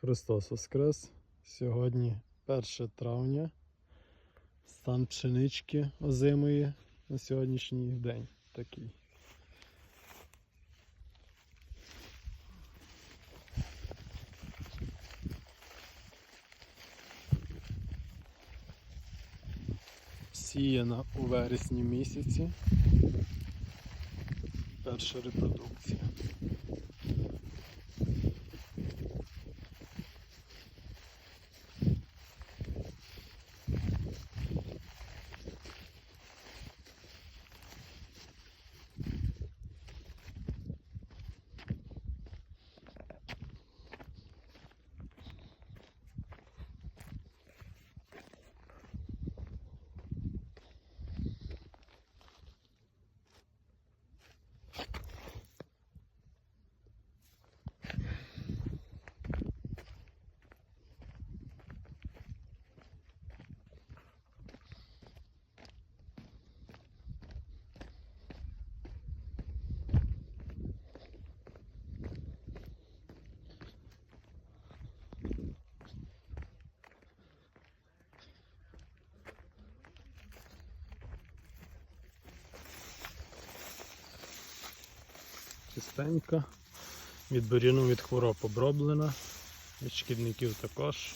Христос Воскрес. Сьогодні 1 травня. Стан пшенички озимої на сьогоднішній день такий. Сіяна у вересні місяці. Перша репродукція. Чистенька. Від буріну від хвороб оброблена. Від шкідників також.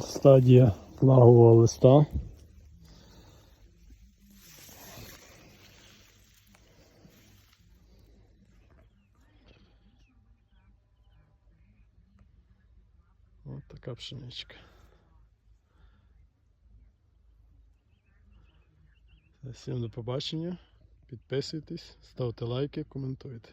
Стадія флагового листа. Ось така пшеничка. Всім до побачення. Підписуйтесь, ставте лайки, коментуйте.